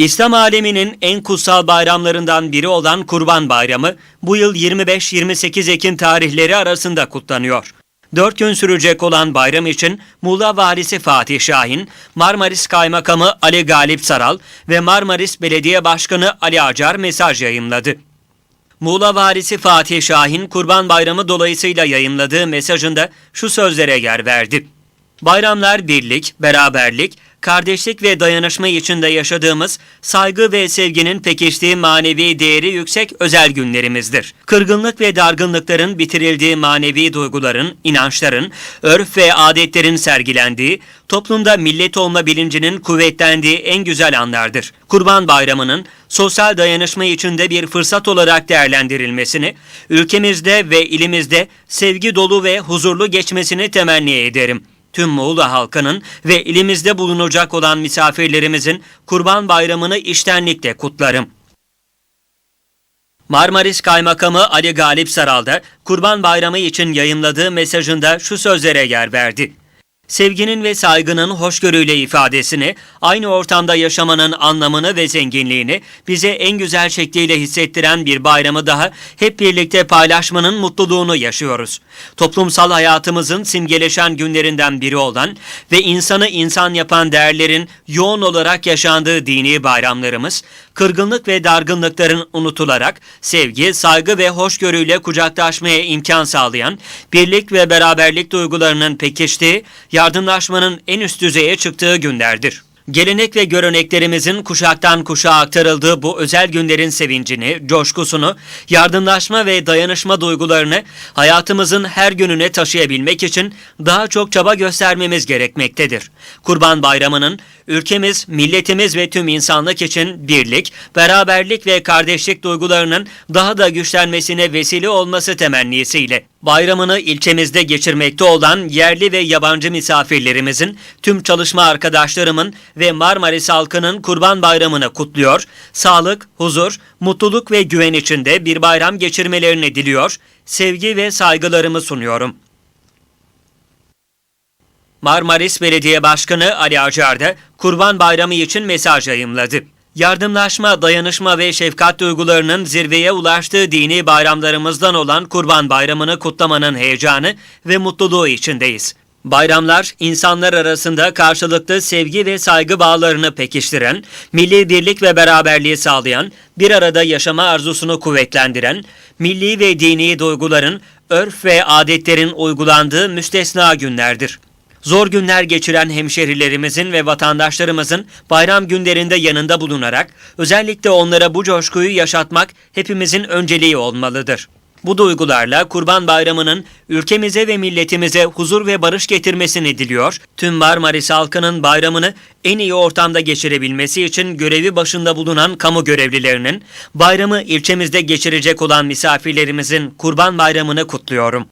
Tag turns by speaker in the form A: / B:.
A: İslam aleminin en kutsal bayramlarından biri olan Kurban Bayramı bu yıl 25-28 Ekim tarihleri arasında kutlanıyor. Dört gün sürecek olan bayram için Muğla Valisi Fatih Şahin, Marmaris Kaymakamı Ali Galip Saral ve Marmaris Belediye Başkanı Ali Acar mesaj yayımladı. Muğla Valisi Fatih Şahin, Kurban Bayramı dolayısıyla yayımladığı mesajında şu sözlere yer verdi. Bayramlar birlik, beraberlik, kardeşlik ve dayanışma içinde yaşadığımız saygı ve sevginin pekiştiği manevi değeri yüksek özel günlerimizdir. Kırgınlık ve dargınlıkların bitirildiği manevi duyguların, inançların, örf ve adetlerin sergilendiği, toplumda millet olma bilincinin kuvvetlendiği en güzel anlardır. Kurban Bayramı'nın sosyal dayanışma içinde bir fırsat olarak değerlendirilmesini, ülkemizde ve ilimizde sevgi dolu ve huzurlu geçmesini temenni ederim tüm Muğla halkının ve ilimizde bulunacak olan misafirlerimizin Kurban Bayramı'nı iştenlikle kutlarım. Marmaris Kaymakamı Ali Galip Saral da Kurban Bayramı için yayımladığı mesajında şu sözlere yer verdi. Sevginin ve saygının hoşgörüyle ifadesini, aynı ortamda yaşamanın anlamını ve zenginliğini bize en güzel şekliyle hissettiren bir bayramı daha hep birlikte paylaşmanın mutluluğunu yaşıyoruz. Toplumsal hayatımızın simgeleşen günlerinden biri olan ve insanı insan yapan değerlerin yoğun olarak yaşandığı dini bayramlarımız, kırgınlık ve dargınlıkların unutularak sevgi, saygı ve hoşgörüyle kucaklaşmaya imkan sağlayan, birlik ve beraberlik duygularının pekiştiği, yardımlaşmanın en üst düzeye çıktığı günlerdir. Gelenek ve göreneklerimizin kuşaktan kuşağa aktarıldığı bu özel günlerin sevincini, coşkusunu, yardımlaşma ve dayanışma duygularını hayatımızın her gününe taşıyabilmek için daha çok çaba göstermemiz gerekmektedir. Kurban Bayramı'nın ülkemiz, milletimiz ve tüm insanlık için birlik, beraberlik ve kardeşlik duygularının daha da güçlenmesine vesile olması temennisiyle bayramını ilçemizde geçirmekte olan yerli ve yabancı misafirlerimizin, tüm çalışma arkadaşlarımın ve Marmaris halkının Kurban Bayramı'nı kutluyor, sağlık, huzur, mutluluk ve güven içinde bir bayram geçirmelerini diliyor, sevgi ve saygılarımı sunuyorum. Marmaris Belediye Başkanı Ali Acar da Kurban Bayramı için mesaj yayımladı. Yardımlaşma, dayanışma ve şefkat duygularının zirveye ulaştığı dini bayramlarımızdan olan Kurban Bayramı'nı kutlamanın heyecanı ve mutluluğu içindeyiz. Bayramlar, insanlar arasında karşılıklı sevgi ve saygı bağlarını pekiştiren, milli birlik ve beraberliği sağlayan, bir arada yaşama arzusunu kuvvetlendiren, milli ve dini duyguların, örf ve adetlerin uygulandığı müstesna günlerdir. Zor günler geçiren hemşerilerimizin ve vatandaşlarımızın bayram günlerinde yanında bulunarak özellikle onlara bu coşkuyu yaşatmak hepimizin önceliği olmalıdır. Bu duygularla Kurban Bayramı'nın ülkemize ve milletimize huzur ve barış getirmesini diliyor. Tüm Marmaris halkının bayramını en iyi ortamda geçirebilmesi için görevi başında bulunan kamu görevlilerinin bayramı ilçemizde geçirecek olan misafirlerimizin Kurban Bayramı'nı kutluyorum.